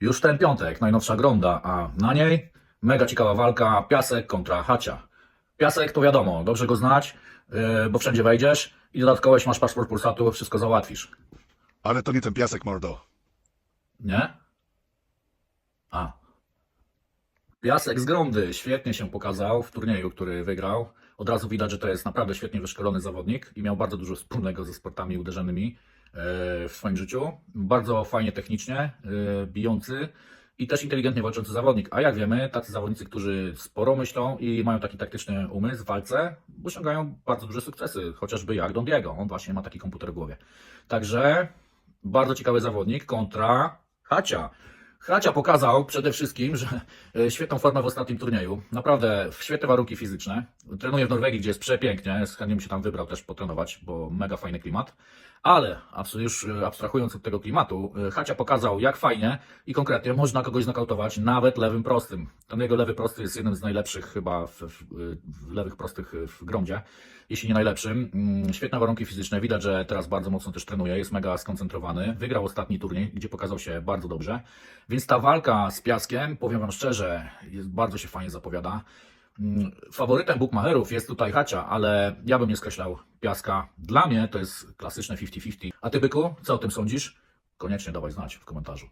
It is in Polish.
Już ten piątek, najnowsza gronda, a na niej mega ciekawa walka Piasek kontra Hacia. Piasek to wiadomo, dobrze go znać, yy, bo wszędzie wejdziesz i dodatkowo jeśli masz paszport Pulsatu, wszystko załatwisz. Ale to nie ten piasek, mordo. Nie? A. Piasek z Grondy świetnie się pokazał w turnieju, który wygrał. Od razu widać, że to jest naprawdę świetnie wyszkolony zawodnik i miał bardzo dużo wspólnego ze sportami uderzonymi w swoim życiu. Bardzo fajnie technicznie, e, bijący i też inteligentnie walczący zawodnik. A jak wiemy, tacy zawodnicy, którzy sporo myślą i mają taki taktyczny umysł w walce, osiągają bardzo duże sukcesy, chociażby jak Don Diego. On właśnie ma taki komputer w głowie. Także bardzo ciekawy zawodnik kontra Hacia. Hacia pokazał przede wszystkim, że e, świetną formę w ostatnim turnieju. Naprawdę świetne warunki fizyczne. Trenuje w Norwegii, gdzie jest przepięknie. Z bym się tam wybrał też potrenować, bo mega fajny klimat. Ale już e, abstrahując od tego klimatu, e, Hacia pokazał, jak fajnie i konkretnie można kogoś znokautować nawet lewym prostym. Ten jego lewy prosty jest jednym z najlepszych chyba w, w, w lewych prostych w grądzie, jeśli nie najlepszym. Mm, Świetne warunki fizyczne. Widać, że teraz bardzo mocno też trenuje, jest mega skoncentrowany. Wygrał ostatni turniej, gdzie pokazał się bardzo dobrze. Więc ta walka z Piaskiem, powiem Wam szczerze, jest, bardzo się fajnie zapowiada. Mm, Faworytem bookmacherów jest tutaj Hacia, ale ja bym nie skreślał Piaska. Dla mnie to jest klasyczne 50-50. A Ty, Byku, co o tym sądzisz? Koniecznie dawaj znać w komentarzu.